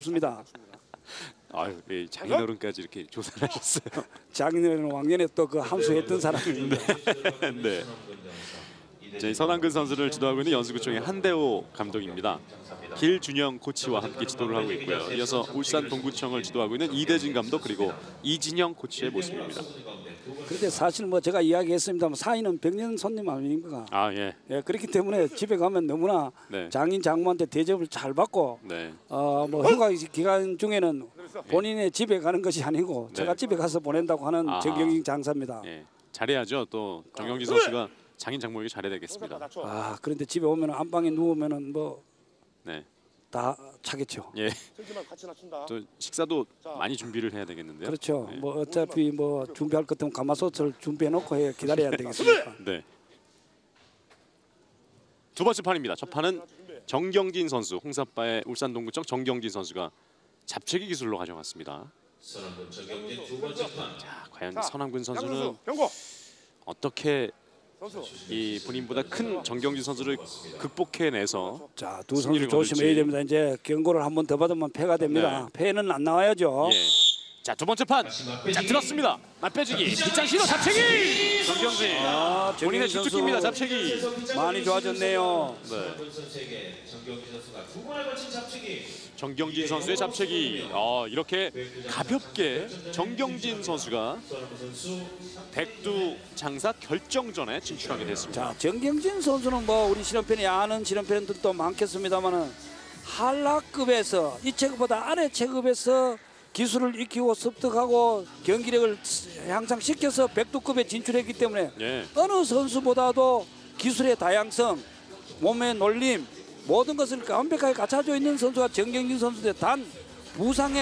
좋습니다. 아유, 예, 장인어른까지 이렇게 조사를 하셨어요. 작년에는 왕년에 또 그 함수했던 사람입니다. 네. 자, 이 선한근 선수를 지도하고 있는 연수구청의 한대호 감독입니다. 길준영 코치와 함께 지도를 하고 있고요. 이어서 울산 동구청을 지도하고 있는 이대진 감독 그리고 이진영 코치의 모습입니다. 그런데 사실 뭐 제가 이야기했습니다만 사인은 백년 손님 아닙니까? 아 예, 예, 그렇기 때문에 집에 가면 너무나 네. 장인 장모한테 대접을 잘 받고 네, 어뭐 휴가 기간 중에는 본인의 집에 가는 것이 아니고 제가 집에 가서 보낸다고 하는 네. 아하. 정경진 장사입니다. 예, 잘해야죠. 또 정영진 선수가 장인 장모에게 잘해야 되겠습니다. 아 그런데 집에 오면 안방에 누우면은 뭐다 네, 차겠죠. 예. 또 식사도 많이 준비를 해야 되겠는데요. 그렇죠. 네. 뭐 어차피 뭐 준비할 것 같으면 가마솥을 준비해 놓고 해 기다려야 되겠습니까? 네. 두 번째 판입니다. 첫 판은 정경진 선수, 홍사빠의 울산 동구청 정경진 선수가 잡채기 기술로 가져갔습니다. 선한군 정경진 두 번째 판 자, 과연 선한군 선수는. 어떻게. 이 본인보다 큰 정경진 선수를 극복해내서 자, 두 승리를 선수 조심해야. 됩니다. 이제 경고를 한 번 더 받으면 패가 됩니다. 패는 안 나와야죠. 예. 자, 두 번째 판. 자, 들었습니다. 맞배지기. 빗장 시도 잡채기. 정경진. 아, 본인의 정경진 주특기입니다. 선수 잡채기. 많이 좋아졌네요. 네. 정경진 선수의 잡채기. 어, 이렇게 가볍게 정경진 선수가 백두 장사 결정전에 진출하게 됐습니다. 자, 정경진 선수는 뭐 우리 실험편에 아는 실험편들도 많겠습니다만은 한라급에서 이 체급보다 아래 체급에서 기술을 익히고 습득하고 경기력을 향상시켜서 백두급에 진출했기 때문에 예. 어느 선수보다도 기술의 다양성, 몸의 놀림 모든 것을 완벽하게 갖춰져 있는 선수가 정경진 선수인데 단 부상에